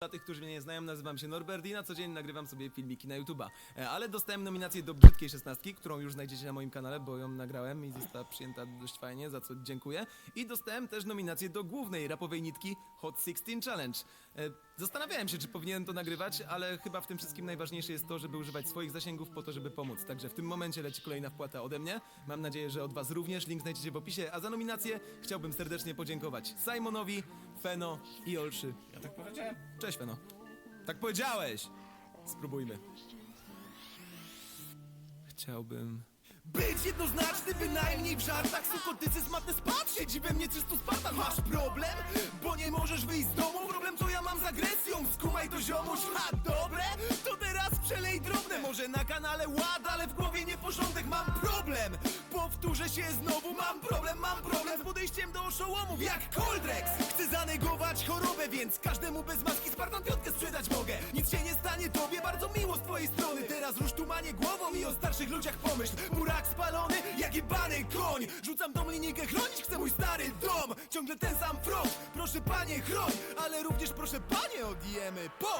Dla tych, którzy mnie nie znają, nazywam się Norbert i na co dzień nagrywam sobie filmiki na YouTube'a. E, Ale dostałem nominację do Brzydkiej Szesnastki, którą już znajdziecie na moim kanale, bo ją nagrałem i została przyjęta dość fajnie, za co dziękuję. I dostałem też nominację do głównej rapowej nitki Hot 16 Challenge. E, Zastanawiałem się, czy powinienem to nagrywać, ale chyba w tym wszystkim najważniejsze jest to, żeby używać swoich zasięgów po to, żeby pomóc. Także w tym momencie leci kolejna wpłata ode mnie. Mam nadzieję, że od was również. Link znajdziecie w opisie, a za nominację chciałbym serdecznie podziękować Simonowi, Feno i Olszy. Ja tak powiedziałem? Cześć, Feno. Tak powiedziałeś! Spróbujmy. Chciałbym... Być jednoznaczny bynajmniej w żartach Sukotycyzm ma te spatrz Siedzi we mnie 300 Spartan Masz problem? Bo nie możesz wyjść z domu Problem co ja mam z agresją Skumaj to ziomuś A dobre? To teraz przelej drobne Może na kanale ład, ale w głowie nieporządek Mam problem Powtórzę się znowu. Mam problem, mam problem Z podejściem do oszołomów Jak Coldrex. Chcę zanegować chorobę Więc każdemu bez maski Spartan piątkę sprzedać mogę. Nic się nie stanie tobie Bardzo miło z twojej strony. Teraz rusz tumanie głową I o starszych ludziach pomyśl. Burak spalony jak jebany koń. Rzucam tą linijkę chronić Chcę mój stary dom. Ciągle ten sam front Proszę panie chroń. Ale również proszę panie odjemy Po!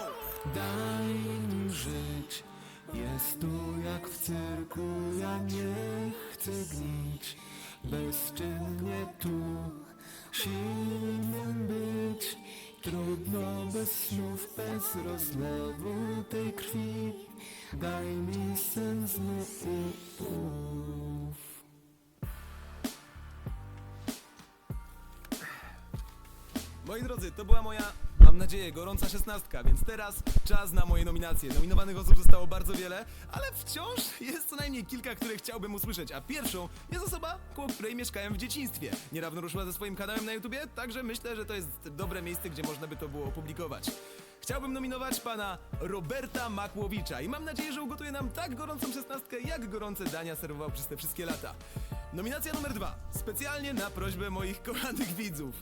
Daj mi żyć, jest tu jak w cyrku, ja nie chcę gnić, bezczynnie tu, silnym być, trudno bez snów, bez rozlewu tej krwi, daj mi sen znów Moi drodzy, to była moja, mam nadzieję, gorąca szesnastka, więc teraz czas na moje nominacje. Nominowanych osób zostało bardzo wiele, ale wciąż jest co najmniej kilka, które chciałbym usłyszeć, a pierwszą jest osoba, koło której mieszkałem w dzieciństwie. Niedawno ruszyła ze swoim kanałem na YouTubie, także myślę, że to jest dobre miejsce, gdzie można by to było opublikować. Chciałbym nominować pana Roberta Makłowicza i mam nadzieję, że ugotuje nam tak gorącą szesnastkę, jak gorące dania serwował przez te wszystkie lata. Nominacja numer dwa. Specjalnie na prośbę moich kochanych widzów.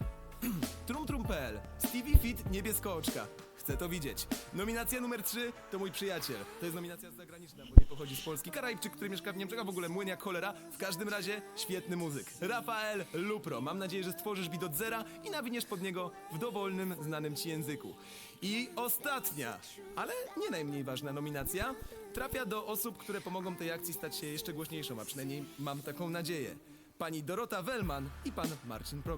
TrumTrum.pl Stevie Fit Niebieskooczka. Chcę to widzieć. Nominacja numer 3 to mój przyjaciel. To jest nominacja zagraniczna, bo nie pochodzi z Polski. Karajczyk, który mieszka w Niemczech, a w ogóle młyn jak cholera. W każdym razie świetny muzyk. Rafael Lupro. Mam nadzieję, że stworzysz od zera i nawiniesz pod niego w dowolnym, znanym ci języku. I ostatnia, ale nie najmniej ważna nominacja trafia do osób, które pomogą tej akcji stać się jeszcze głośniejszą, a przynajmniej mam taką nadzieję. Pani Dorota Wellman i pan Marcin Prokop.